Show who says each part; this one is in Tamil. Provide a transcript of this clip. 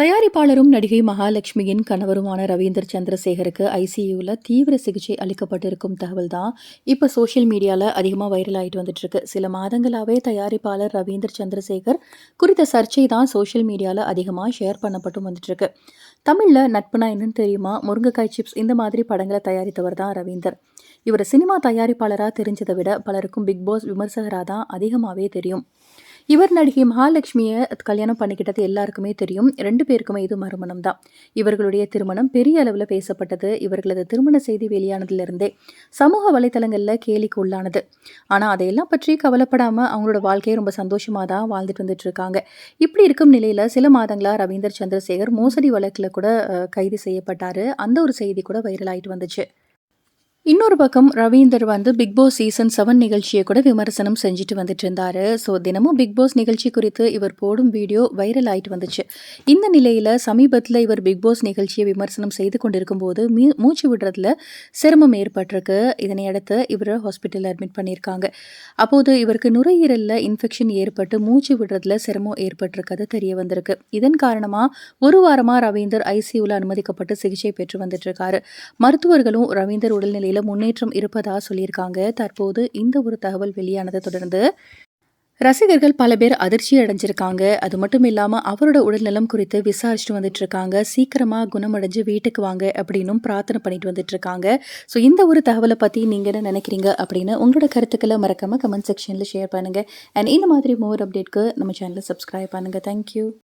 Speaker 1: தயாரிப்பாளரும் நடிகை மகாலட்சுமியின் கணவருமான ரவீந்தர் சந்திரசேகருக்கு ஐசியூவில் தீவிர சிகிச்சை அளிக்கப்பட்டிருக்கும் தகவல் தான் இப்போ சோஷியல் மீடியாவில் அதிகமாக வைரல் ஆகிட்டு வந்துட்டுருக்கு. சில மாதங்களாகவே தயாரிப்பாளர் ரவீந்தர் சந்திரசேகர் குறித்த சர்ச்சை தான் சோஷியல் மீடியாவில் அதிகமாக ஷேர் பண்ணப்பட்டும் வந்துட்டுருக்கு. தமிழில் நட்புனா என்னன்னு தெரியுமா? முருங்கைக்காய் சிப்ஸ் இந்த மாதிரி படங்களை தயாரித்தவர் தான் ரவீந்தர். இவர் சினிமா தயாரிப்பாளராக தெரிஞ்சதை விட பலருக்கும் பிக் பாஸ் விமர்சகராக தான் அதிகமாகவே தெரியும். இவர் நடிகை மகாலட்சுமியை கல்யாணம் பண்ணிக்கிட்டது எல்லாருக்குமே தெரியும். ரெண்டு பேருக்குமே இது மறுமணம் தான் இவர்களுடைய திருமணம் பெரிய அளவில் பேசப்பட்டது. இவர்களது திருமண செய்தி வெளியானதிலிருந்தே சமூக வலைத்தளங்களில் கேலிக்கு உள்ளானது. ஆனால் அதையெல்லாம் பற்றி கவலைப்படாமல் அவங்களோட வாழ்க்கையை ரொம்ப சந்தோஷமாக தான் வாழ்ந்துட்டு வந்துட்டு இருக்காங்க இப்படி இருக்கும் நிலையில் சில மாதங்களாக ரவீந்தர் சந்திரசேகர் மோசடி வழக்கில் கூட கைது செய்யப்பட்டார். அந்த ஒரு செய்தி கூட வைரல் ஆகிட்டு வந்துச்சு. இன்னொரு பக்கம் ரவீந்தர் வந்து பிக் பாஸ் சீசன் செவன் நிகழ்ச்சியை கூட விமர்சனம் செஞ்சுட்டு வந்துட்டு இருந்தாரு ஸோ தினமும் பிக் பாஸ் நிகழ்ச்சி குறித்து இவர் போடும் வீடியோ வைரல் ஆயிட்டு வந்துச்சு. இந்த நிலையில் சமீபத்தில் இவர் பிக் பாஸ் நிகழ்ச்சியை விமர்சனம் செய்து கொண்டிருக்கும் போது மீ மூச்சு விடுறதுல சிரமம் ஏற்பட்டிருக்கு. இதனை அடுத்து இவர் ஹாஸ்பிட்டலில் அட்மிட் பண்ணியிருக்காங்க. அப்போது இவருக்கு நுரையீரலில் இன்ஃபெக்ஷன் ஏற்பட்டு மூச்சு விடுறதுல சிரமம் ஏற்பட்டிருக்கிறது தெரிய வந்திருக்கு. இதன் காரணமாக ஒரு வாரமாக ரவீந்தர் ஐசியூவில் அனுமதிக்கப்பட்டு சிகிச்சை பெற்று வந்துட்டு இருக்காரு மருத்துவர்களும் ரவீந்தர் உடல்நிலையில் முன்னேற்றம் இருப்பதா சொல்லியிருக்காங்க. தற்போது இந்த ஒரு தகவல் வெளியானதை தொடர்ந்து ரசிகர்கள் பல பேர் அதிர்ச்சி அடைஞ்சிருக்காங்க. அது மட்டும் இல்லாமல் அவரோட உடல்நலம் குறித்து விசாரிச்சுட்டு வந்துட்டு இருக்காங்க சீக்கிரமாக குணமடைஞ்சு வீட்டுக்கு வாங்க அப்படின்னும் பிரார்த்தனை பண்ணிட்டு வந்துட்டு இருக்காங்க ஸோ இந்த ஒரு தகவலை பற்றி நீங்கள் என்ன நினைக்கிறீங்க அப்படின்னு உங்களோட கருத்துக்களை மறக்காம கமெண்ட் செக்ஷனில் ஷேர் பண்ணுங்கள் அண்ட் இந்த மாதிரி மோர் அப்டேட்க்கு நம்ம சேனலை சப்ஸ்கிரைப் பண்ணுங்கள் தேங்க்யூ